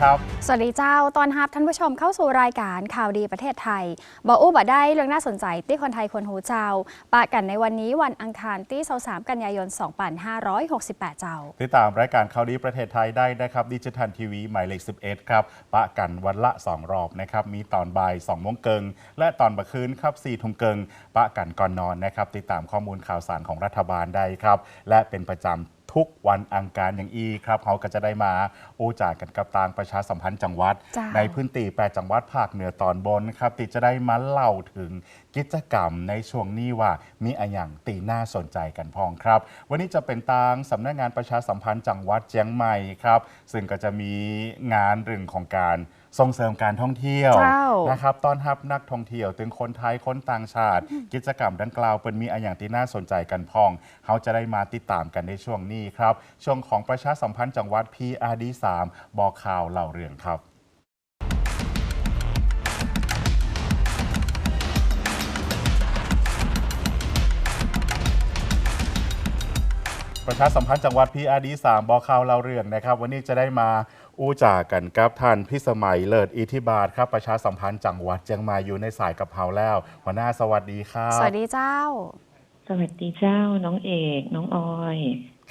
สวัสดีครับ สวัสดีเจ้า ตอนรับท่านผู้ชมเข้าสู่รายการข่าวดีประเทศไทยบอกอู้บ่ได้เรื่องน่าสนใจที่คนไทยควรหูเจ้า ปะกันในวันนี้วันอังคารที่23กันยายน 2568 เจ้า ติดตามรายการข่าวดีประเทศไทยได้นะครับดิจิทัลทีวีหมายเลข 11 ครับ ปะกันวันละ 2 รอบนะครับ มีตอนบ่าย2โมงเกิง และตอนบ่ายคืนครับ4ทุ่มเกิง ปะกันก่อนนอนนะครับ ติดตามข้อมูลข่าวสารของรัฐบาลได้ครับ และเป็นประจำ ทุกวันอังคารอย่างอีครับเขาก็จะได้มาโอจากกันกับตางประชาสัมพันธ์จังหวัดจ้า ในพื้นที่แปดจังหวัดภาคเหนือตอนบนครับติดจะได้มาเล่าถึงกิจกรรมในช่วงนี้ว่ามีอะไรอย่างตีน่าสนใจกันพองครับ วันนี้จะเป็นตางสำนักงานประชาสัมพันธ์จังหวัดเชียงใหม่ครับ ซึ่งก็จะมีงานเรื่องของการ ส่งเสริมการท่องเที่ยวเจ้า นะครับต้อนรับนักท่องเที่ยวถึงคนไทยคนต่างชาติ กิจกรรมดังกล่าวเป็นมีอะไรอย่างที่น่าสนใจกันพองเขาจะได้มาติดตามกันในช่วงนี้ครับ ช่วงของประชาสัมพันธ์จังหวัด PRD 3บอกข่าวเล่าเรื่องครับ ประชาสัมพันธ์จังหวัด PRD 3บอกข่าวเล่าเรื่องนะครับ วันนี้จะได้มา อู้จากันกับท่านพี่สมัยเลิศอิทธิบาทครับประชาสัมพันธ์จังหวัดเชียงใหม่อยู่ในสายกับเฮาแล้ว หัวหน้าสวัสดีครับสวัสดีเจ้า สวัสดีเจ้าน้องเอกน้องออย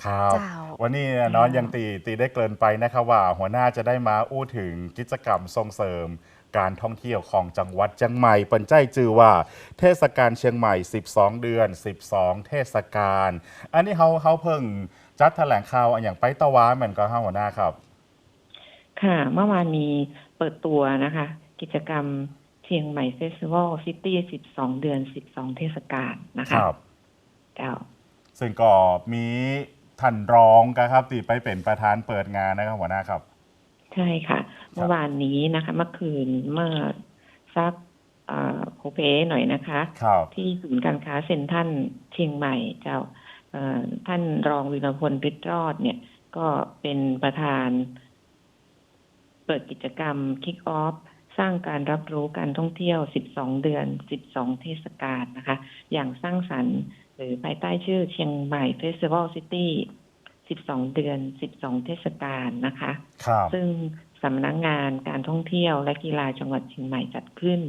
ครับเจ้าวันนี้เน้องยังตีตีได้เกรินไปนะครับว่า หัวหน้าจะได้มาอู้ถึงกิจกรรมส่งเสริมการท่องเที่ยวของจังหวัดเชียงใหม่ปันใจจือว่า เทศกาลเชียงใหม่ 12 เดือน 12 เทศกาลอันนี้เขาเขาเพิ่งจัดแถลงข่าวอันอย่างไปตะวาเหมือนก็ห้าหัวหน้าครับ ค่ะ เมื่อวานนี้เปิดตัวนะคะ กิจกรรมเชียงใหม่เฟสติวัลซิตี้12เดือน12เทศกาลนะคคะรับเจ้าซึ่งก็มีท่านรองครับตีไปเป็นประธานเปิดงานนะครับหัวหน้าครับ ใช่ค่ะ เมื่อวานนี้นะคะ เมื่อคืนเมื่อสักเอ่อโคเพหน่อยนะคะครับที่ศูนย์การค้าเซ็นทรัลเชียงใหม่เจ้าเอ่อท่านรองวิรพลฤทธิ์รอดเนี่ย ก็เป็นประธาน เปิดกิจกรรม Kick Off สร้างการรับรู้การท่องเที่ยว 12 เดือน 12 เทศกาลนะคะ อย่างสร้างสรรค์หรือภายใต้ชื่อเชียงใหม่ Festival City 12 เดือน 12 เทศกาลนะคะครับซึ่งสำนักงงานการท่องเที่ยวและกีฬาจังหวัดเชียงใหม่จัดขึ้น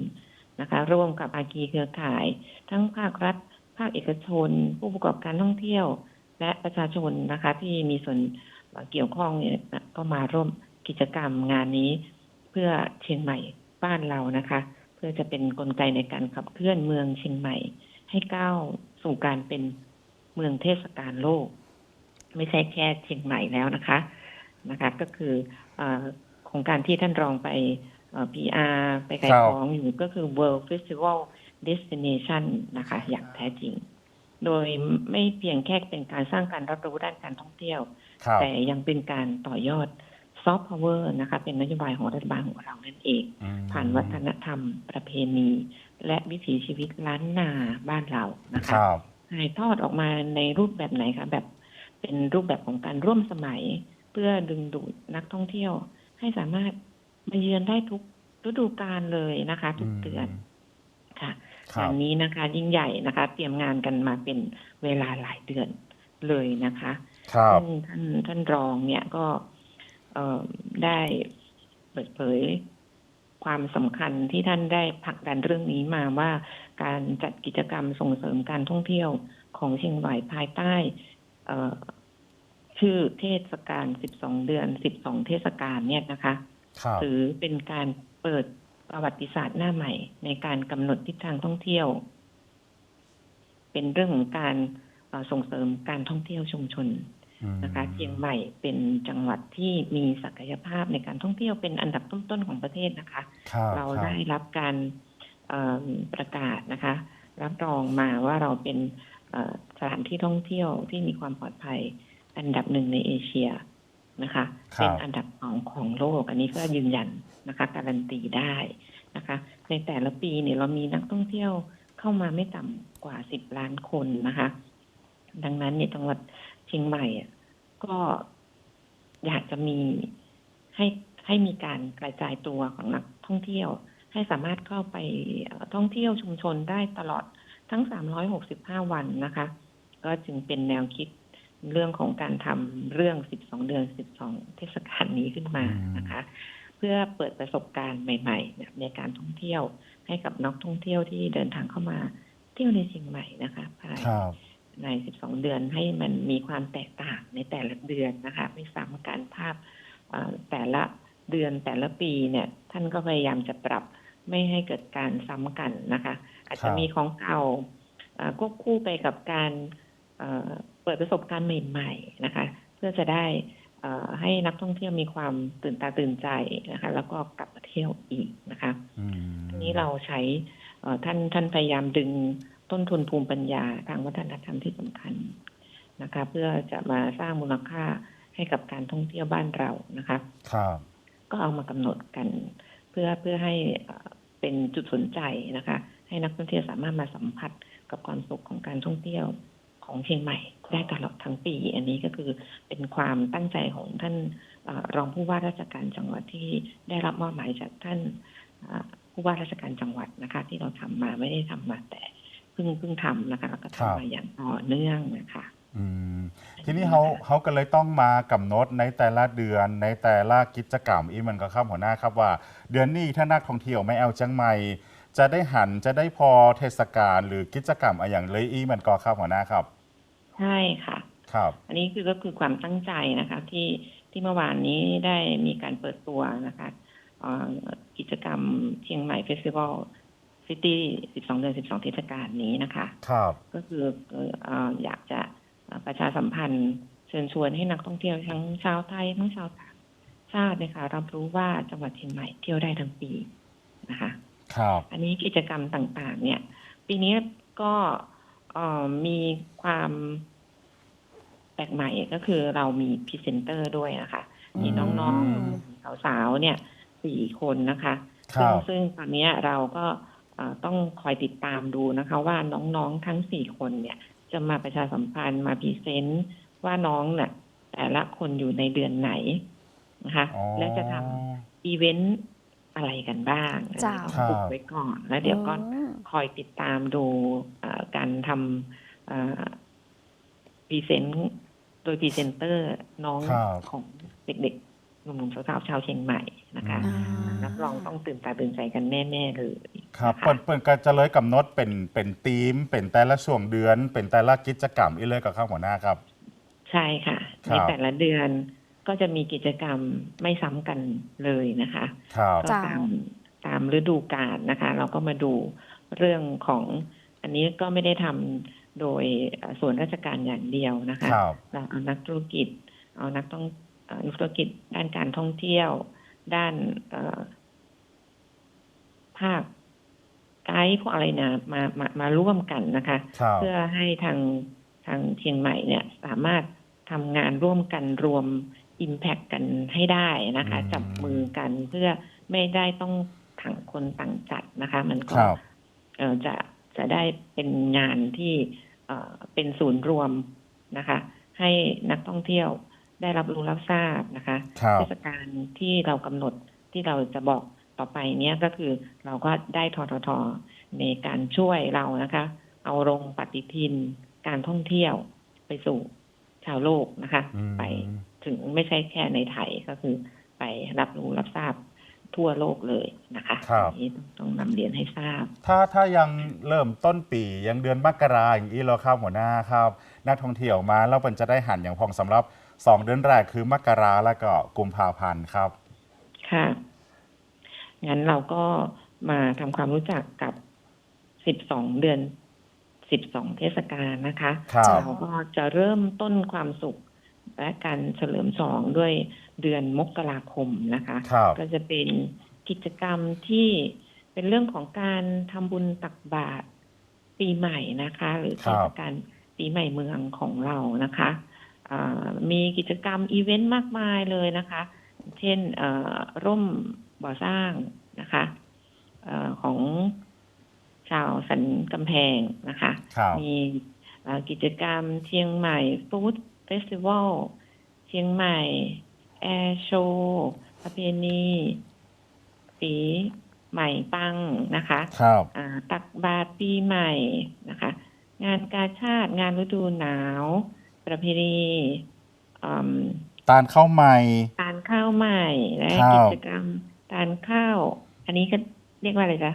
นะคะ ร่วมกับอากีเครือข่าย ทั้งภาครัฐ ภาคเอกชน ผู้ประกอบการท่องเที่ยว และประชาชนนะคะ ที่มีส่วนเกี่ยวข้องเนี่ยก็มาร่วม กิจกรรมงานนี้เพื่อเชียงใหม่บ้านเรานะคะ เพื่อจะเป็นนกลไกในการขับเคลื่อนเมืองเชียงใหม่ ให้ก้าวสู่การเป็นเมืองเทศกาลโลก ไม่ใช่แค่เชียงใหม่แล้วนะคะนะคะ ก็คือเออโครงการที่ท่านรองไปเอ่อ PR ไปขายครับของอยู่ก็คือ World Festival Destination นะคะ อย่างแท้จริง โดยไม่เพียงแค่เป็นการสร้างการรับรู้ด้านการท่องเที่ยวครับแต่ยังเป็นการต่อยอด ซอฟต์พาวเวอร์นะคะเป็นนโยบายของรัฐบาลของเรานั่นเองอืมผ่านวัฒนธรรม ประเพณี และวิถีชีวิตล้านนาบ้านเรานะคคะรับถ่ายทอดออกมาในรูปแบบไหนคะแบบเป็นรูปแบบของการร่วมสมัย เพื่อดึงดูดนักท่องเที่ยว ให้สามารถมาเยือนได้ทุกฤดูกาลเลยนะคะ ทุกเดือนค่ะครังาบนนี้นะคะ ยิ่งใหญ่นะคะ เตรียมงานกันมาเป็นเวลาหลายเดือนเลยนะคะครับซึ่งท่านท่านรองเนี่ยก็เอ่อ ได้เปิดเผยความสำคัญที่ท่านได้ผลักดันเรื่องนี้มาว่าการจัดกิจกรรมส่งเสริมการท่องเที่ยวของเชียงใหม่ภายใต้เอ่อชื่อเทศกาล 12 เดือน 12 เทศกาลเนี่ยนะคะครับถือเป็นการเปิดประวัติศาสตร์หน้าใหม่ ในการกำหนดทิศทางท่องเที่ยว เป็นเรื่องของการเอ่อส่งเสริมการท่องเที่ยวชุมชนอืม นะคะเชียงใหม่เป็นจังหวัดที่มีศักยภาพในการท่องเที่ยวเป็นอันดับต้นๆของประเทศนะคะครับเราคบได้รับการเอ่อประกาศนะคะ รับรองมาว่าเราเป็นเอ่อสถานที่ท่องเที่ยวที่มีความปลอดภัยอันดับหนึ่งในเอเชียนะคะครับเป็นอันดับสองของโลก อันนี้ก็ยืนยันนะคะ การันตีได้นะคะ ในแต่ละปีเนี่ยเรามีนักท่องเที่ยวเข้ามาไม่ต่ำกว่าสิบล้านคนนะคะ ดังนั้นเนี่ยจังหวัด เชียงใหม่อะก็อยากจะมีให้ให้มีการกระจายตัวของนักท่องเที่ยว ให้สามารถเข้าไปเอ่อท่องเที่ยวชุมชนได้ตลอดทั้ง 365 วันนะคะ ก็จึงเป็นแนวคิดเรื่องของการทำเรื่อง 12 เดือน 12 เทศกาลนี้ขึ้นมาอืมนะคะ เพื่อเปิดประสบการณ์ใหม่ๆเนี่ยในการท่องเที่ยวให้กับนักท่องเที่ยวที่เดินทางเข้ามาเที่ยวในเชียงใหม่นะคะภายครับ ใน 12 เดือนให้มันมีความแตกต่างในแต่ละเดือนนะคะ ไม่ซ้ำกันภาพเอ่อแต่ละเดือนแต่ละปีเนี่ย ท่านก็พยายามจะปรับไม่ให้เกิดการซ้ำกันนะคะ อาจครัจะบมีของเก่าเอ่อควบคู่ไปกับการเอ่อเปิดประสบการณ์ใหม่ๆนะคะ เพื่อจะได้เอ่อให้นักท่องเที่ยวมีความตื่นตาตื่นใจนะคะ แล้วก็กลับมาเที่ยวอีกนะคะอืมทีนี้เราใช้เอ่อท่านท่านพยายามดึง ต้นทุนภูมิปัญญาทางวัฒนธรรมที่สำคัญนะคะ เพื่อจะมาสร้างมูลค่าให้กับการท่องเที่ยวบ้านเรานะคะครับก็เอามากำหนดกัน เพื่อเพื่อให้เอ่อเป็นจุดสนใจนะคะ ให้นักท่องเที่ยวสามารถมาสัมผัสกับความสุขของการท่องเที่ยวของเชียงใหม่ ได้ตลอดทั้งปี อันนี้ก็คือเป็นความตั้งใจของท่านเออรองผู้ว่าราชการจังหวัดที่ได้รับมอบหมายจากท่านเอ่อผู้ว่าราชการจังหวัดนะคะ ที่เราทำมาไม่ได้ทำมาแต่เพิ่งเพิ่งทำนะคะแล้วก็ครับทำมาอย่างต่อเนื่องนะคะอืมทีนี้เขาเขาก็เลยต้องมากำหนดในแต่ละเดือนในแต่ละกิจกรรมอีมันก็ครับหัวหน้าครับว่า เดือนนี้ถ้านักท่องเที่ยวไม่เอาจังไม่จะได้หันจะได้พอเทศกาลหรือกิจกรรมอะไรอย่างเลยอีมันก็ครับหัวหน้าครับ ใช่ค่ะ ครับ อันนี้คือก็คือความตั้งใจนะคะ ที่ที่เมื่อวานนี้ได้มีการเปิดตัวนะคะเอ่อกิจกรรมเชียงใหม่เฟสติวัล ซิตี้ 12 เดือน 12 เทศกาลนี้นะคะ ครับ ก็คือเอ่อเอ่ออยากจะเอ่อประชาสัมพันธ์เชิญชวนให้นักท่องเที่ยวทั้งชาวไทยทั้งชาวต่างชาตินะคะรับรู้ว่าจังหวัดเชียงใหม่เที่ยวได้ทั้งปีนะคะ ครับ อันนี้กิจกรรมต่างๆ เนี่ย ปีนี้ก็เอ่อมีความแปลกใหม่ก็คือเรามีพรีเซนเตอร์ด้วยนะคะ มีน้องอืมๆสาวๆเนี่ยสี่คนนะคะคซึ่รังบซึ่งตอนเนี้ยเราก็เอ่อ ต้องคอยติดตามดูนะคะ ว่าน้องๆทั้งสี่คนเนี่ย จะมาประชาสัมพันธ์มาพรีเซนต์ว่าน้องเนี่ยแต่ละคนอยู่ในเดือนไหนนะคะอ๋อและจะทำอีเวนต์อะไรกันบ้างจ้าต้องปลุกไว้ก่อน แล้วเดี๋ยวก็อืมคอยติดตามดูเอ่อการทำพรีเซนต์โดยพรีเซนเตอร์น้องครับของเด็กๆหนุ่มๆสาวๆชาวเชียงใหม่ นะคะอืมรับรองต้องตื่นตาตื่นใจกันแน่ๆเลยครับนะคะเปิดเปิดก็จะเลยกำหนดเป็นเป็นธีม เป็นแต่ละช่วงเดือน เป็นแต่ละกิจกรรมอีเลยกับข้าหัวหน้าครับ ใช่ค่ะครัในบแต่ละเดือนก็จะมีกิจกรรมไม่ซ้ำกันเลยนะคะครับก็จ้ะตามตามฤดูกาลนะคะ เราก็มาดูเรื่องของอันนี้ก็ไม่ได้ทำโดยเอ่อส่วนราชการอย่างเดียวนะคะครับเราเอานักธุรกิจ เอานักต้องเอ่อนักธุรกิจด้านการท่องเที่ยว ด้านเอ่อภาคไกด์พวกอะไรเนี่ยมามามาร่วมกันนะคะครับเพื่อให้ทางทางเชียงใหม่เนี่ย สามารถทำงานร่วมกันรวม Impact กันให้ได้นะคะอืมจับมือกันเพื่อไม่ได้ต้องถังคนต่างจัดนะคะ มันก็ครับเอ่อจะจะได้เป็นงานที่เอ่อเป็นศูนย์รวมนะคะ ให้นักท่องเที่ยว ได้รับรู้รับทราบนะคะครับเทศกาลที่เรากำหนดที่เราจะบอกต่อไปเนี้ยก็คือเราก็ได้ทททในการช่วยเรานะคะ เอาลงปฏิทินการท่องเที่ยวไปสู่ชาวโลกนะคะอืมไปถึงไม่ใช่แค่ในไทยก็คือไปรับรู้รับทราบทั่วโลกเลยนะคะครับอันนี้ต้องต้องนำเรียนให้ทราบ ถ้าถ้ายังเริ่มต้นปียังเดือนมกราอย่างนี้เราครับหัวหน้าครับ นักท่องเที่ยวมาแล้วมันจะได้หันอย่างพองสำหรับ 2เดือนแรกคือมกราแล้วก็กุมภาพันธ์ครับ ค่ะ งั้นเราก็มาทำความรู้จักกับ12เดือน12เทศกาลนะคะครับจ้ะเราก็จะเริ่มต้นความสุขและการเฉลิมฉลองด้วยเดือนมกราคมนะคะ ครับ ก็จะเป็นกิจกรรมที่เป็นเรื่องของการทำบุญตักบาตรปีใหม่นะคะ หรือคเทรับศกาลปีใหม่เมืองของเรานะคะอ่า มีกิจกรรมอีเวนต์มากมายเลยนะคะ เช่นเอ่อร่มบ่อสร้างนะคะเออของชาวสันกำแพงนะคะครับมีเอ่อกิจกรรมเชียงใหม่ฟู้ดเฟสติวัลเชียงใหม่แอร์โชว์ประเพณีสีใหม่ปังนะคะครับอ่าตักบาตรปีใหม่นะคะ งานกาชาติงานฤดูหนาว ปประเพณีอืมตาลข้าวใหม่ ทานข้าวใหม่และข้าว กิจกรรมทานข้าว อันนี้ก็เรียกว่าอะไรจ๊ะ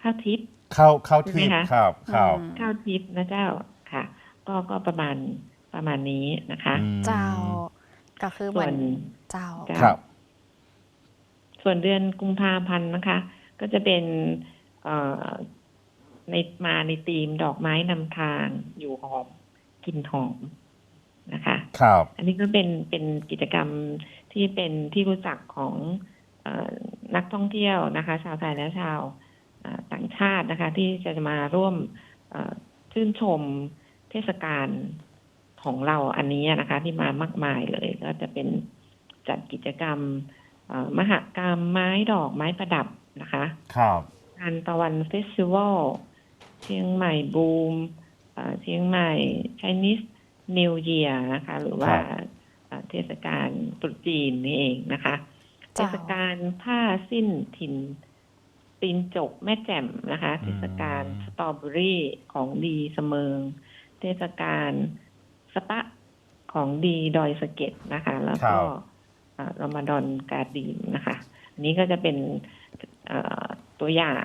ข้าวทิพย์ ข้าวข้าวทิพใช่ไหมย์คะ ครับครับอืมข้าวทิพย์นะเจ้าค่ะ ก็ก็ประมาณประมาณนี้นะคะ อืมเจ้า ก็คือเหมืส่วอน น เจ้า เจ้า ครับ ส่วนเดือนกุมภาพันธ์นะคะ ก็จะเป็นเอ่อในมาในธีมดอกไม้นำทางอยู่หอมกลิ่นหอม นะคะครับอันนี้ก็เป็นเป็นกิจกรรมที่เป็นที่รู้จักของเออนักท่องเที่ยวนะคะ ชาวไทยและชาวเอ่อต่างชาตินะคะ ที่จะมาร่วมเอ่อชื่นชมเทศกาลของเราอันนี้นะคะ ที่มามากมายเลย ก็จะเป็นจัดกิจกรรมเอ่อมหกรรมไม้ดอกไม้ประดับนะคะ ครับงานตะวันเฟสติวัลเชียงใหม่บูมเอ่อเชียงใหม่ Chinese New Year นะคะ หรือว่าเอ่อเทศกาลตรุษจีนนี่เองนะคะ เทจ้าศกาลผ้าสิ้นถิ่นตีนจกแม่แจ่มนะคะอืมเทศกาลสตรอเบอรี่ของดีเสมิง เทศกาลสปะของดีดอยสะเก็ดนะคะ แล้วก็รอมาดอนการดีมนะคะ อันนี้ก็จะเป็นเอ่อตัวอย่าง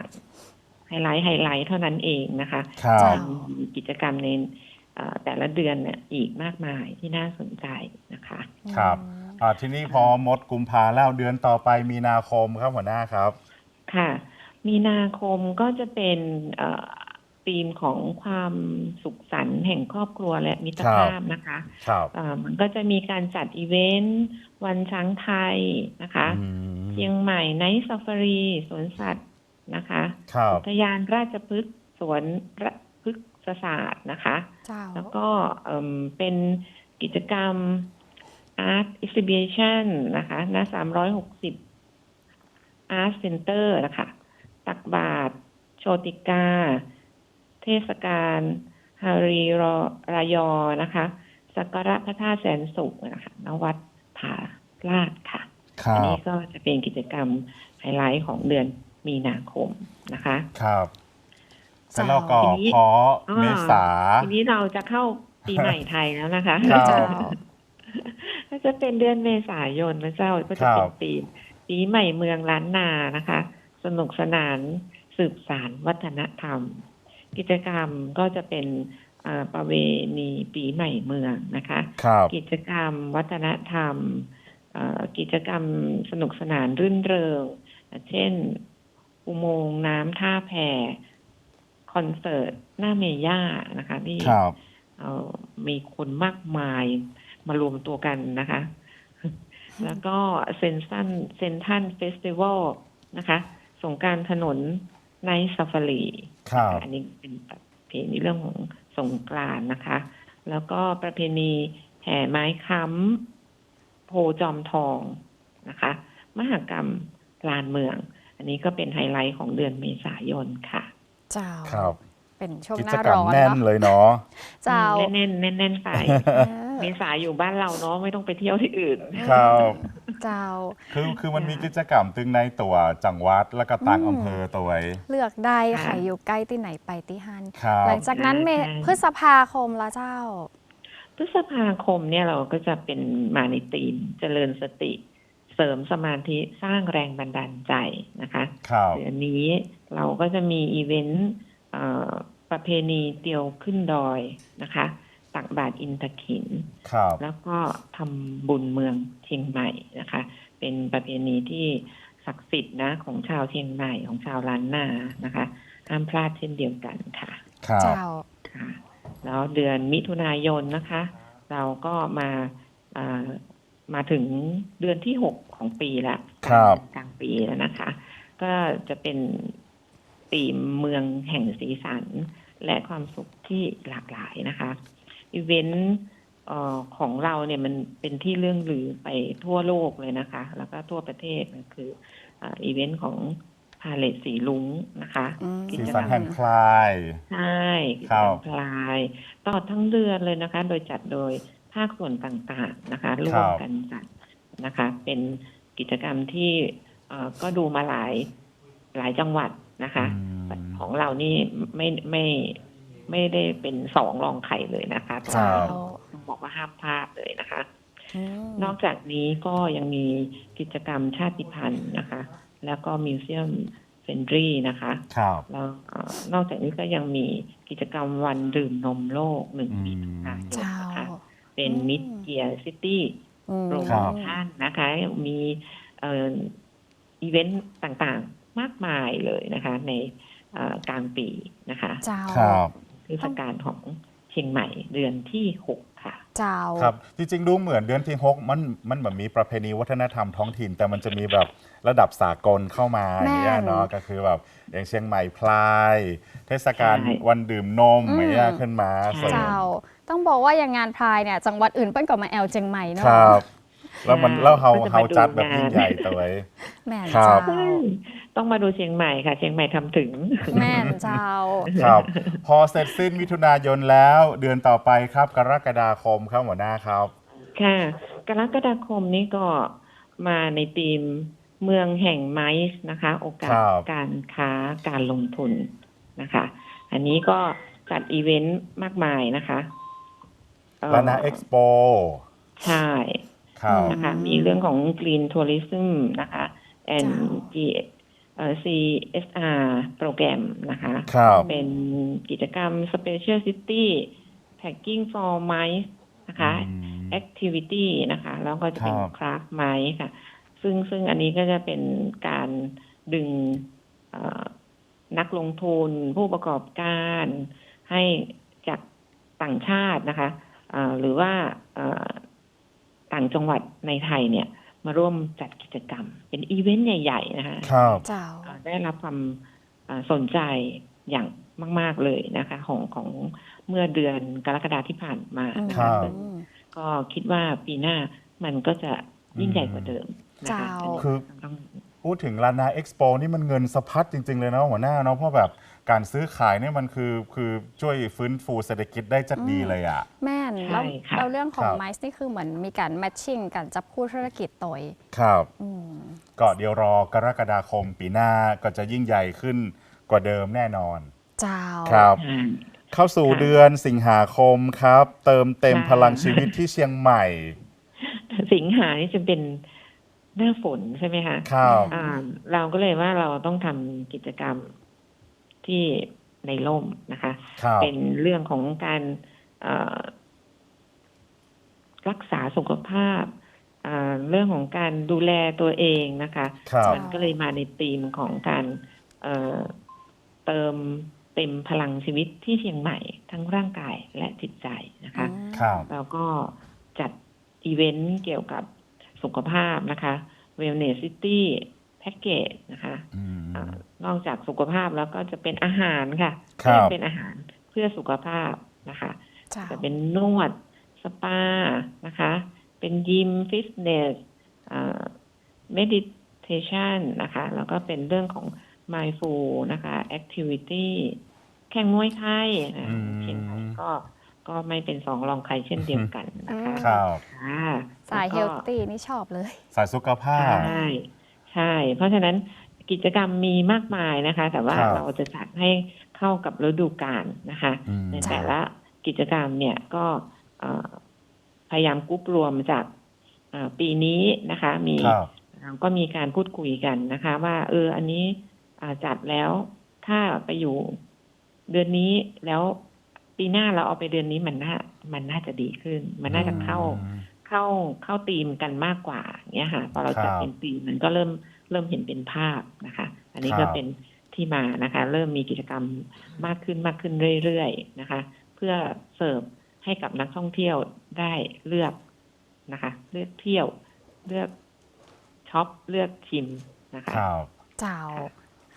ไฮไลท์ไฮไลท์เท่านั้นเองนะคะครับเจ้ามีกิจกรรมในเอ่อ แต่ละเดือนเนี่ยอีกมากมายที่น่าสนใจนะคะครับอืมอ่าทีนี้พอหมดกุมภาแล้วเดือนต่อไปมีนาคมครับหัวหน้าครับ ค่ะ มีนาคมก็จะเป็นเอ่อธีมของความสุขสันต์แห่งครอบครัวและมิตรภาพนะคะครับเอ่อมันก็จะมีการจัดอีเวนต์วันช้างไทยนะคะอืมเชียงใหม่ไนท์ซ a ฟารีสวนสัตว์นะคะครับอุทยานราชพฤกษ์สวนระพฤกษศาสตร์นะคะเจ้า แล้วก็เอิ่มเป็นกิจกรรม Art Exhibition นะคะณ360 Art Center นะคะ ตักบาท โชติกา เทศกาลฮารีรอรายอนะคะสักการะพระธาตุแสนสุขนะคะณวัดผาลาดค่ะคอัรันี้บก็จะเป็นกิจกรรมไฮไลท์ของเดือนมีนาคมนะคะ ครับ เสร็จเจ้าแล้วก็ทีนี้พออ่าเมษา ทีนี้เราจะเข้าปีใหม่ไทยแล้วนะคะ ครับเจ้าก็จะเป็นเดือนเมษายนนะเจ้าก็จะครัเป็บนปีปีใหม่เมืองล้านนานะคะ สนุกสนานสืบสารวัฒนธรรม กิจกรรมก็จะเป็นอ่าประเวณีปีใหม่เมืองนะคะ ครับ กิจกรรมวัฒนธรรมเอ่อกิจกรรมสนุกสนานรื่นเริง เช่น อุโมงค์น้ำท่าแพ คอนเสิร์ตหน้าเมย่านะคะที่ครับเอ่อมีคนมากมายมารวมตัวกันนะคะ แล้วก็เซนซันเซนทันเฟสติวัลนะคะ สงกรารถนนในซาฟารีครับอันนี้เป็นประเพณีเรื่องของสงกรานต์นะคะ แล้วก็ประเพณีแห่ไม้ค้ำโพจอมทองนะคะ มหกรรมลานเมือง อันนี้ก็เป็นไฮไลท์ของเดือนเมษายนค่ะ เจ้าครับเป็นช่วงกิหจน้ากรรมร้อนแน่นเนาะเลยเนาะ เจ้าแน่นๆแน่นๆไปเออเมษาอยู่บ้านเราเนาะไม่ต้องไปเที่ยวที่อื่น ครับ เจ้า คือคือมันมีกิจกรรมตึงในตัวจังหวัดแล้วก็ต่างอืม อำเภอตัวไว้เลือกได้ค่ะค่ะ อยู่ใกล้ที่ไหนไปที่ฮัน ครับ หลังจากนั้นเมใช่พฤษภาคมละเจ้า พฤษภาคมเนี่ยเราก็จะเป็นมาในธีมเจริญสติ เสริมสมาธิสร้างแรงบันดาลใจนะคะครับเดือนนี้เราก็จะมีอีเวนต์เอ่อประเพณีเตียวขึ้นดอยนะคะ ตักบาตรอินทขินครับแล้วก็ทำบุญเมืองเชียงใหม่นะคะ เป็นประเพณีที่ศักดิ์สิทธิ์นะของชาวเชียงใหม่ของชาวล้านนานะคะห้ามพลาดเช่นเดียวกันค่ะครับเจ้าค่ะ แล้วเดือนมิถุนายนนะคะ เราก็มาอ่า มาถึงเดือนที่หกของปีละครับ กลางปีแล้วนะคะ ก็จะเป็นตีมเมืองแห่งสีสัน และความสุขที่หลากหลายนะคะอีเวนต์เอ่อของเราเนี่ยมันเป็นที่เรื่องลือไปทั่วโลกเลยนะคะ แล้วก็ทั่วประเทศก็คืออ่าอีเวนต์ของพาเลตสีลุงนะคะอืมกิสีจกรรมสันแห่งคลาย ใช่กิจครักรบรมคลายตลอดทั้งเดือนเลยนะคะ โดยจัดโดยภาคส่วนต่างๆนะคะร่วมกันจัดนะคะ เป็นกิจกรรมที่เอ่อก็ดูมาหลายหลายจังหวัดนะคะอืมของเรานี่ไม่ไม่ไม่ได้เป็นสองรองไข่เลยนะคะครัเจ้าบอืมบอกว่าห้ามพลาดเลยนะคะอืมนอกจากนี้ก็ยังมีกิจกรรมชาติพันธุ์นะคะ แล้วก็มิวเซียมเฟนดรีนะคะครับแล้วเอ่อนอกจากนี้ก็ยังมีกิจกรรมวันดื่มนมโลกหนึ่งอืมมีนาคมเจ้านะคะ เป็นอืมมิดเกียร์ซิตี้อืมโปรครัโมบชั่นนะคะ มีเอ่ออีเวนต์ต่างๆมากมายเลยนะคะ ในเอ่อกลางปีนะคะเจ้าครับเทศกาลของเชียงใหม่เดือนที่หกค่ะ เจ้าครับ จริงๆ ดูเหมือนเดือนที่6มันมันแบบมีประเพณีวัฒนธรรมท้องถิ่น แต่มันจะมีแบบระดับสากลเข้ามาอย่างเงี้ยแม่นเนาะก็คือแบบอย่างเชียงใหม่พลาย เทศกาลใช่วันดื่มนมอืมอย่างเงี้ยขึ้นมาใช่เสริมเจ้า ต้องบอกว่าอย่างงานพรายเนี่ยจังหวัดอื่นเปิ้ลก็มาแอลเจียงใหม่เนาะครับ แล้วมันแล้วเฮาก็จะมาเฮาจัดดูแบบงานยิ่งใหญ่ตัวไว้แม่นครัเจ้าบใช่ต้องมาดูเชียงใหม่ค่ะ เชียงใหม่ทำถึง แม่นเจ้าครับ พอเสร็จสิ้นมิถุนายนแล้วเดือนต่อไปครับ กรกฎาคมครับหัวหน้าครับ ค่ะ กรกฎาคมนี้ก็มาในธีมเมืองแห่งไม้นะคะ โอกาสครับการค้าการลงทุนนะคะ อันนี้ก็จัดอีเวนต์มากมายนะคะเอ่อ ลานาเอ็กซ์โปใช่ครับนะคะอืมมีเรื่องของ Green Tourism นะคะ and G เอ่อ CSR โปรแกรมนะคะครับเป็นกิจกรรม Special City Packing for Mice นะคะอืม Activity นะคะ แล้วก็จะเป็นครับ Craft Mice ค่ะ ซึ่งซึ่งอันนี้ก็จะเป็นการดึงเอ่อนักลงทุนผู้ประกอบการให้จากต่างชาตินะคะเอ่อ หรือว่าเอ่อต่างจังหวัดในไทยเนี่ย มาร่วมจัดกิจกรรม เป็นอีเวนต์ใหญ่ ๆ นะคะครับเจ้าเอ่อได้รับความเอ่อสนใจอย่างมาก ๆ เลยนะคะ ของของเมื่อเดือนกรกฎาที่ผ่านมานะครัคะบซึ่งก็คิดว่าปีหน้ามันก็จะยิ่งใหญ่กว่าเดิมนะคะเจ้าอันนี้คือต้องพูดถึงลานาเอ็กซ์โปนี่มันเงินสะพัดจริง ๆ เลยเนาะหัวหน้าเนาะเพราะแบบ การซื้อขายเนี่ยมันคือคือช่วยฟื้นฟูเศรษฐกิจได้จัดดีเลยอะ แม่นใช่แล้วค่ะ แล้วเรื่องของครับ ไมซ์นี่คือเหมือนมีการแมทชิ่งกันจับคู่ธุรกิจตัวครับ อืม ก็เดี๋ยวรอกรกฎาคมปีหน้าก็จะยิ่งใหญ่ขึ้นกว่าเดิมแน่นอน เจ้า ครับอ่าเข้าสู่ค่ะเดือนสิงหาคมครับ เติมเต็มค่ะ พลังชีวิตที่เชียงใหม่ สิงหานี่จะเป็นหน้าฝนใช่ไหมคะครับ อ่าเราก็เลยว่าเราต้องทำกิจกรรม ที่ในร่มนะคะครับเป็นเรื่องของการเอ่อรักษาสุขภาพอ่าเรื่องของการดูแลตัวเองนะคะครับมันก็เลยมาในธีมของการเอ่อเติมเต็มพลังชีวิตที่เชียงใหม่ ทั้งร่างกายและจิตใจนะคะครับแล้วก็จัดอีเวนต์เกี่ยวกับสุขภาพนะคะ Wellness City Package นะคะอืมอานอกจากสุขภาพแล้วก็จะเป็นอาหารค่ะครับก็ยังเป็นอาหารเพื่อสุขภาพนะคะเจ้าจะเป็นนวดสปานะคะ เป็นยิมฟิตเนสเมดิเทชันนะคะ แล้วก็เป็นเรื่องของ mindful นะคะ activity แข่งมวยไทยนะอืมเชียงใหม่ก็ก็ไม่เป็นสองรองใครเช่นเดียวกันนะคะครับอ่าสายเฮแล้วลก็ตี้นี่ชอบเลย สายสุขภาพใช่ ใช่ เพราะฉะนั้นกิจกรรมมีมากมายนะคะ แต่ว่าครับเราจะจัดให้เข้ากับฤดูกาลนะคะ อืม ในแต่ละกิจกรรมเนี่ยก็เอ่อพยายามกรุ๊ปรวมจากเอ่อปีนี้นะคะ มี ครับ เราก็มีการพูดคุยกันนะคะ ว่า เออ อันนี้อ่าจัดแล้วถ้าไปอยู่เดือนนี้แล้วปีหน้าเราเอาไปเดือนนี้มันน่ามันน่าจะดีขึ้น มันน่าจะเข้าอืม เข้าเข้าธีมกันมากกว่าอย่างเงี้ยค่ะพอเราจัดครับเป็นธีมมันก็เริ่มเริ่มเห็นเป็นภาพนะคะ อันนี้ครัก็บเป็นที่มานะคะ เริ่มมีกิจกรรมมากขึ้นมากขึ้นเรื่อยๆนะคะ เพื่อเสิร์ฟให้กับนักท่องเที่ยวได้เลือกนะคะ เลือกเที่ยวเลือกช็อปเลือกชิมนะคะครับเจ้า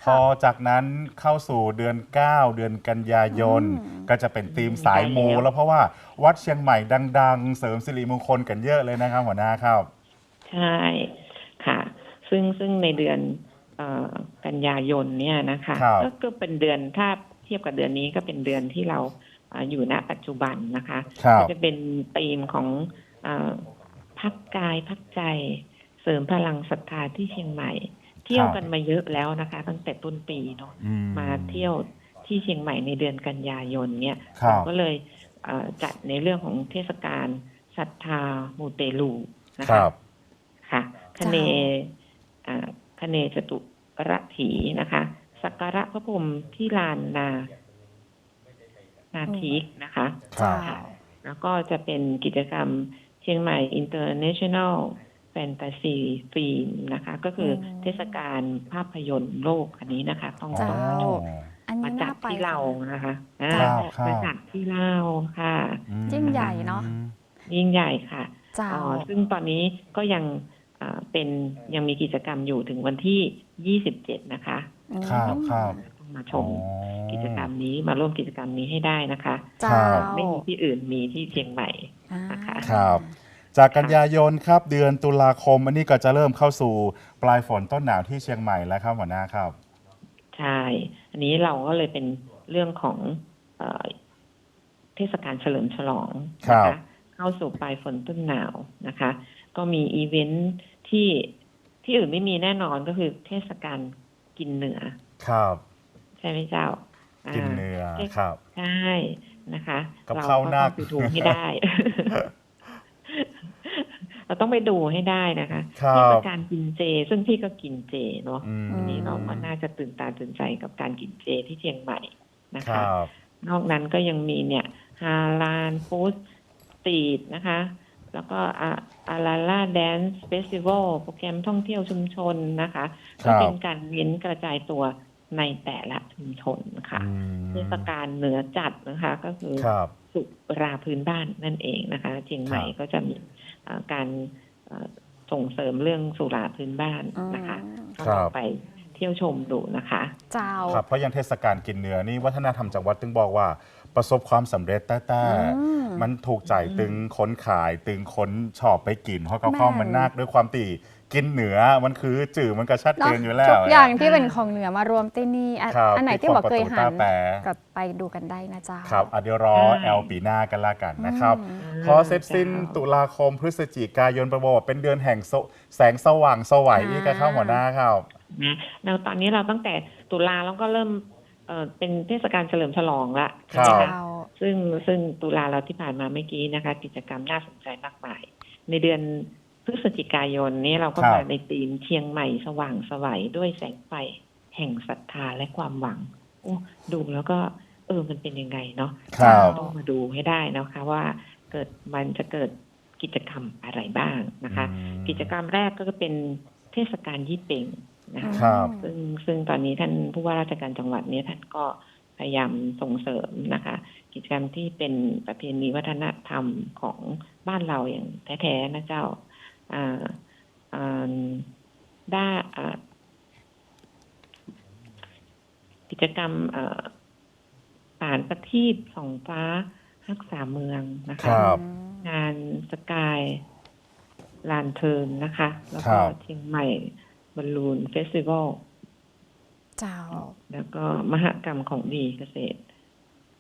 พอจากนั้นเข้าสู่เดือน 9 เดือนกันยายนอืมก็จะเป็นธีมสายมูใช่แล้วแล้วเพราะว่าวัดเชียงใหม่ดัง ๆ เสริมสิริมงคลกันเยอะเลยนะครับหัวหน้าครับ ใช่ค่ะ ซึ่งซึ่งในเดือนเออกันยายนเนี่ยนะคะครับก็ก็เป็นเดือนถ้าเทียบกับเดือนนี้ก็เป็นเดือนที่เราอ่าอยู่ณปัจจุบันนะคะครับก็จะเป็นธีมของอาพักกายพักใจ เสริมพลังศรัทธาที่เชียงใหม่ เที่ยวกันมาเยอะแล้วนะคะ ตั้งแต่ต้นปีเนาะอืมาเที่ยวที่เชียงใหม่ในเดือนกันยายนเนี่ยครับเราก็เลยเอ่อจัดในเรื่องของเทศกาลศรัทธามูเตลูนะคคะรับค่ะคเนอ่าคเนจตุรถีนะคะสักการะพระพรหมที่ลานนา นาทีกนะคะครับเจ้าแล้วก็จะเป็นกิจกรรมเชียงใหม่ International Fantasy Film นะคะ ก็คืออมเทศกาลภาพยนตร์โลกอันนี้นะคะ ต้องเจ้าต้องมาชมอันมานี้จัน่าดไป ที่เรานะคะอ่าครับครับ มาจัดที่เราค่ะ อืมยิ่งใหญ่เนอะ ยิ่งใหญ่ค่ะเจ้า อ๋อซึ่งตอนนี้ก็ยังอ่าเป็นยังมีกิจกรรมอยู่ถึงวันที่ 27 นะคะครับครับต้องมาชอ๋อมกิจกรรมนี้มาร่วมกิจกรรมนี้ให้ได้นะคะ เจ้าครับไม่มีที่อื่นมีที่เชียงใหม่ อ่านะคะครับ จากกันยายนครับเดือนตุลาคมอันนี้ก็จะเริ่มเข้าสู่ปลายฝนต้นหนาวที่เชียงใหม่แล้วครับหัวหน้าครับ ใช่ อันนี้เราก็เลยเป็นเรื่องของเออเทศกาลเฉลิมฉลองครันะบคะเข้าสู่ปลายฝนต้นหนาวนะคะ ก็มีอีเวนท์ที่ที่อื่นไม่มีแน่นอนก็คือเทศกาลกินเนื้อครับใช่ไหมเจ้ากินอ่าเนื้อครับ ใช่นะคะกับเราข้าวหน้า ต้องไปดูให้ได้ เราต้องไปดูให้ได้นะคะครัเทศบกาลกินเจ ซึ่งพี่ก็กินเจเนาะอืมอันนี้เราก็น่าจะตื่นตาตื่นใจกับการกินเจที่เชียงใหม่นะคคะ รับ นอกนั้นก็ยังมีเนี่ยฮาลานฟู้ดสตรีทนะคะ แล้วก็อาลาล่าแดนซ์เฟสติวัลโปรแกรมท่องเที่ยวชุมชนนะคะ คก็รับเป็นการเน้นกระจายตัวในแต่ละชุมชนค่ะอืมเทศกาลเหนือจัดนะคะ ก็คือครับ สุราพื้นบ้านนั่นเองนะคะเชียงใหม่ครับ ก็จะมีเอ่อ การเอ่อส่งเสริมเรื่องสุราพื้นบ้านอืมนะคะก็ครัลอบงไปเที่ยวชมดูนะคะ เจ้าครับเพราะอยังเทศกาลกินเนื้อนี่วัฒนธรรมจังหวัดตึงบอกว่าประสบความสำเร็จแต่แต่อืมมันถูกใจตึงค้นขาย ตึงค้นชอบไปกินเพราะเขาแม่เข้ามันนักด้วยความตี กินเหนือมันคือจื่อมันก็ชัดเจนอยู่แล้วทุกอย่างที่เป็นของเหนือมารวมที่นี่อะครับอันไหนที่บอกเคยหัที่ขนองประตูตาแปะก็ไปดูกันได้นะเจ้าครับอะเดี๋ยวรอใช่แอลปีหน้ากันละกันนะครับอืมพอเสร็จสิ้นตุลาคมพฤศจิกายนประบอกว่าเป็นเดือนแห่งโสแสงสว่างสวัยอ่าอีกครับหัวหน้าครับ นะแล้วตอนนี้เราตั้งแต่ตุลาแล้วก็เริ่มเอ่อเป็นเทศกาลเฉลิมฉลองละครับใช่ไหมเจ้าคะซึ่งซึ่งตุลาเราที่ผ่านมาเมื่อกี้นะคะ กิจกรรมน่าสนใจมากมาย ในเดือนพ ฤศจิกายนนี้เราก็ครับมาในธีมเชียงใหม่สว่างสวัยด้วยแสงไฟแห่งศรัทธาและความหวังโอ้ดูแล้วก็ เออมันเป็นยังไงเนาะครับต้องมาดูให้ได้นะคะว่าเกิดมันจะเกิดกิจกรรมอะไรบ้างนะคะอืมกิจกรรมแรกก็เป็นเทศกาลยี่เป่งนะคะครับซึ่งซึ่งตอนนี้ท่านผู้ว่าราชการจังหวัดเนี้ท่านก็พยายามส่งเสริมนะคะ กิจกรรมที่เป็นประเพณีวัฒนธรรมของบ้านเราอย่างแท้ๆนะเจ้าอ่าอ่า ได้อ่ากิจกรรมเอ่อป่านประทีปส่องฟ้ารักษาเมืองนะครัคะบงานสกายลานเทิร์นนะคะ แล้วครัก็บ เชียงใหม่บอลลูนเฟสติวัล เจ้า แล้วก็มหกรรมของดีเกษตร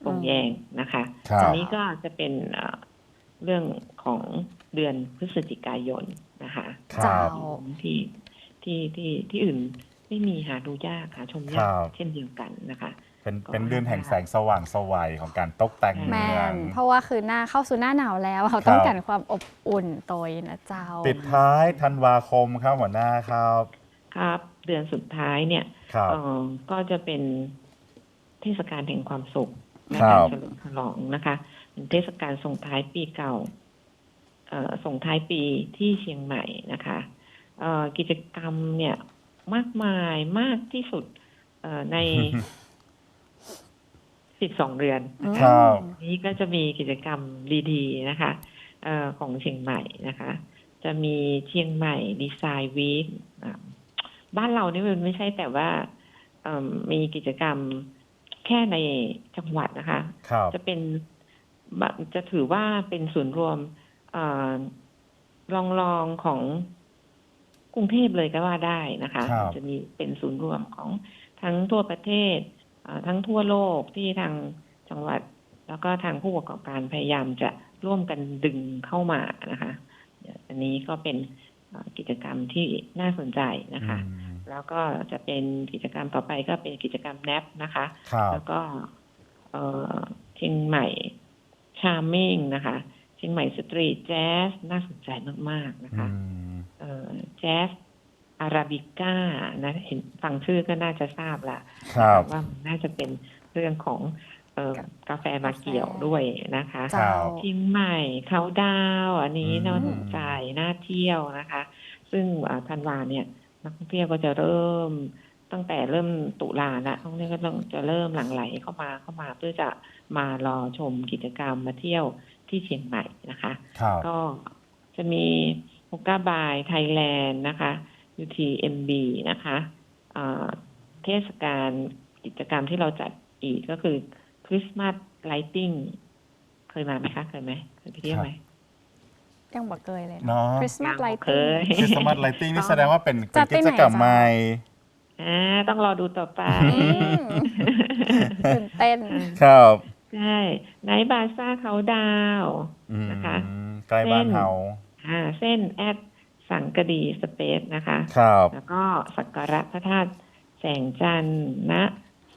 ปงแยงนะคะครัอับนี้ก็จะเป็นเอ่อ เรื่องของเดือนพฤศจิกายนนะคะครับเจ้าที่ที่ที่ที่อื่นไม่มีหาดูยากหาชมคยารักบเช่นเดียวกันนะคะเป็นเป็นเดือนแห่งแสงสว่างสวัยของการตกแต่งแมเมืองนเพราะว่าคือหน้าเข้าสู่หน้าหนาวแล้วเราต้องครับการความอบอุ่นโตยนะเจ้าปิดท้ายธันวาคมครับหัวหน้าครับ ครับ เดือนสุดท้ายเนี่ยครับเอ่อก็จะเป็นเทศกาลแห่งความสุขและครัการบเฉลิมฉลองนะคะ เป็นเทศกาลส่งท้ายปีเก่าเอ่อส่งท้ายปีที่เชียงใหม่นะคะเอ่อกิจกรรมเนี่ยมากมายมากที่สุดเอ่อใน12เดือนนะครัคะบนี้ก็จะมีกิจกรรมดีๆนะคะเอ่อของเชียงใหม่นะคะ จะมีเชียงใหม่ดีไซน์วีคบ้านเรานี่มันไม่ใช่แต่ว่าเอิ่มมีกิจกรรมแค่ในจังหวัดนะคะครับจะเป็นบะ จะถือว่าเป็นศูนย์รวมเออรองรองของกรุงเทพเลยก็ว่าได้นะคะครับจะมีเป็นศูนย์รวมของทั้งทั่วประเทศเอ่อทั้งทั่วโลกที่ทางจังหวัด แล้วก็ทางผู้ประกอบการพยายามจะร่วมกันดึงเข้ามานะคะเดี๋ยวอันนี้ก็เป็นเอ่อกิจกรรมที่น่าสนใจนะคะอืมแล้วก็จะเป็นกิจกรรมต่อไปก็เป็นกิจกรรมแนบนะคะครับแล้วก็เอ่อเชียงใหม่ ชาร์ม i ิ g นะคะเชียงใหม่สตรีทแจ๊สน่าสนใจมาก ๆ นะคะอืมเอ่อแจ๊สอาราบิก้านะเห็นฟังชื่อก็น่าจะทราบละครับว่ามันน่าจะเป็นเรื่องของเอ่อกาแฟมาเกี่ยวด้วยนะคะครัเจ้าบเชียงใหม่เขาดาวน์อันนี้อืมน่าสนใจน่าเที่ยวนะคะ ซึ่งอ่าธันวาเนี่ยนักท่องเที่ยวก็จะเริ่ม ตั้งแต่เริ่มตุลาละนักท่องเที่ยวก็ต้องจะเริ่มหลั่งไหลเข้ามาเข้ามาเพื่อจะมารอชมกิจกรรมมาเที่ยวที่เชียงใหม่นะคะ ครับ ก็จะมีโอกาบายไทยแลนด์นะคะ UTMB นะคะอ่าเทศกาลกิจกรรมที่เราจัดอีกก็คือคริสต์มาสไลติงเคยมาไหมคะเคยไหมเคยไปเที่ยวไหมยังบอกเกยเลยเนาะคริสต์มาสไลเคติ้งยคริสต์มาสไลติ้งนี่แสดงว่าเป็นจัเป็นดที่กิจกรรมไหนจ๊ะใหม่ อ่าต้องรอดูต่อไปตื่นเต้น ครับใช่ไนท์บาซ่าเขาดาวน์อืมนะคะใกล้บ้านเฮาอ่าเส้นแอดสังกะดีสเปซนะคะ ครับ แล้วก็สักการะพระธาตุแสงจันทร์ณ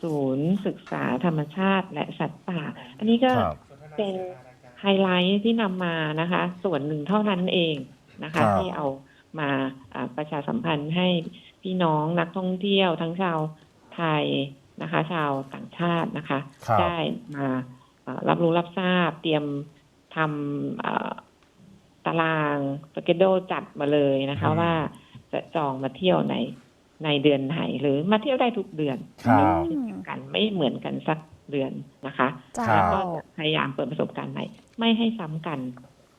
ศูนย์ศึกษาธรรมชาติและสัตว์ป่า อันนี้ก็ ครับ เป็นไฮไลท์ที่นำมานะคะ ส่วนหนึ่งเท่านั้นเองนะครัคะบที่เอามาอ่าประชาสัมพันธ์ให้ พี่น้องนักท่องเที่ยวทั้งชาวไทยนะคะ ชาวต่างชาตินะคะ ครับ ได้มาอ่ารับรู้รับทราบเตรียมทำอ่าตารางสเกดจัดมาเลยนะคะ อืม ว่าจะจองมาเที่ยวในในเดือนไหนหรือมาเที่ยวได้ทุกเดือน ครับไม่เช่นกันไม่เหมือนกันสักเดือนนะคะเจ้า ครับ ก็จะพยายามเปิดประสบการณ์ใหม่ ไม่ให้ซ้ำกัน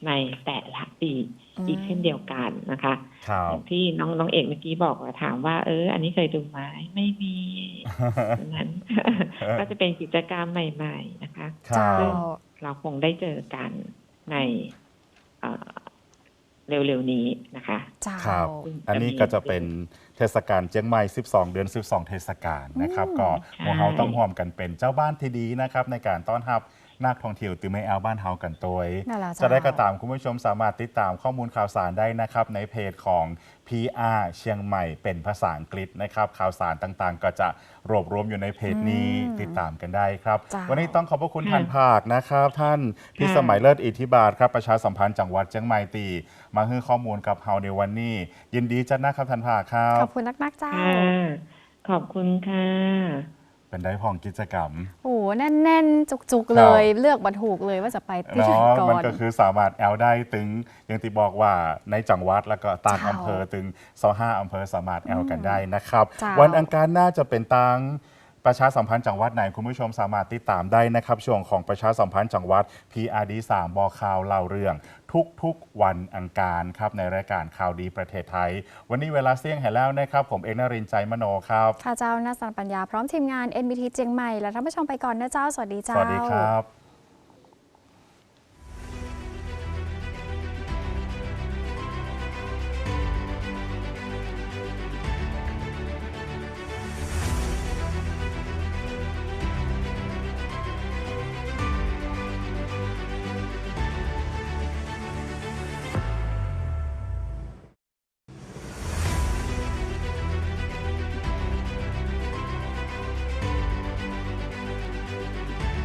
ในแต่ละปีอีกเช่นเดียวกันนะคะครับอย่างที่น้องน้องเอกเมื่อกี้บอกว่าถามว่าเออ อันนี้เคยดูไหมไม่มีดังนั้น ก็จะเป็นกิจกรรมใหม่ ๆ นะคะครัเจ้าบเราคงได้เจอกันในเอ่อเร็วๆนี้นะคะเจ้าครับ อันนี้ก็จะเป็นเทศกาลเจียงใหม่ 12 เดือน 12 เทศกาลนะครับอืมก็ใช่หมู่เฮาต้องห่วมกันเป็นเจ้าบ้านที่ดีนะครับ ในการต้อนรับ นักท่องเที่ยวตือไม่แอลบ้านเฮากันตัวนั่นแหละเจ้าจะได้ก็ตามคุณผู้ชมสามารถติดตามข้อมูลข่าวสารได้นะครับในเพจของ PR เชียงใหม่เป็นภาษาอังกฤษนะครับข่าวสารต่างๆ ก็จะรวบรวมอยู่ในเพจนี้อืมติดตามกันได้ครับจ้าวันนี้ต้องขอบพระคุณค่ะท่านภาคนะครับท่านพี่ค่ะสมัยเลิศอิทธิบาทครับประชาสัมพันธ์จังหวัดเชียงใหม่ตี มาให้ข้อมูลกับเฮาในวันนี้ ยินดีจัดนะครับท่านภาคครัขบอบคุณนักๆเจ้าค่ะขอบคุณค่ะ เป็นได้พ่องกิจกรรมโอ้โหแน่นๆ จุกๆ เลย เลือกบัตถูกเลยว่าจะไปที่ไหนเนาะก่อมันน ก็คือสามารถแอลได้ถึงอย่างที่บอกว่าในจังหวัดแล้วก็ต่างเจ้าอำเภอถึงสห้าอำเภอสามารถแอลกันได้นะครับเจ้า วันอังคารน่าจะเป็นตังประชาสัมพันธ์จังหวัดไหนคุณผู้ชมสามารถติดตามได้นะครับ ช่วงของประชาสัมพันธ์จังหวัด PRD 3บอข่าวเล่าเรื่อง ทุกๆ วันอังคารครับในรายการข่าวดีประเทศไทย วันนี้เวลาเสี่ยงแห่แล้วนะครับ ผมเอกนรินทร์ใจมโนครับ ข้าเจ้านาสันปัญญาพร้อมทีมงาน NBT เจียงใหม่ และท่านผู้ชมไปก่อนนะเจ้า สวัสดีสเจ้า วัสดีครับ